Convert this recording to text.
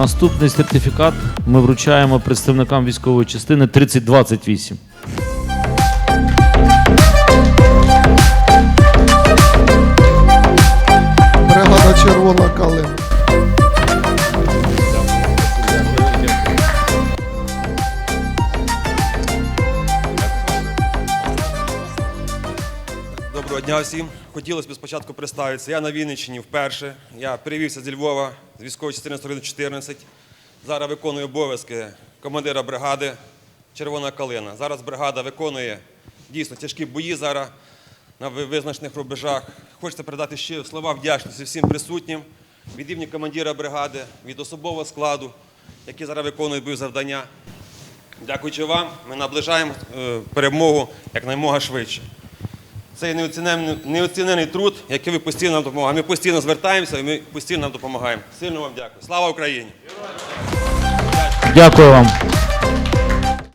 Наступний сертифікат ми вручаємо представникам військової частини 3028. Бригада Червона калина. Доброго дня всім. Хотілося б спочатку представитися. Я на Вінниччині вперше. Я перевівся зі Львова з військової частини 14. Зараз виконую обов'язки командира бригади Червона калина. Зараз бригада виконує дійсно тяжкі бої зараз на визначених рубежах. Хочеться передати ще слова вдячності всім присутнім від імені командира бригади, від особового складу, які зараз виконують бойові завдання. Дякуючи вам, ми наближаємо е, перемогу якнаймога швидше. Це неоцінений, неоцінений труд, який ви постійно нам допомагаєте. Ми постійно звертаємося і ми постійно нам допомагаємо. Сильно вам дякую. Слава Україні! Дякую вам.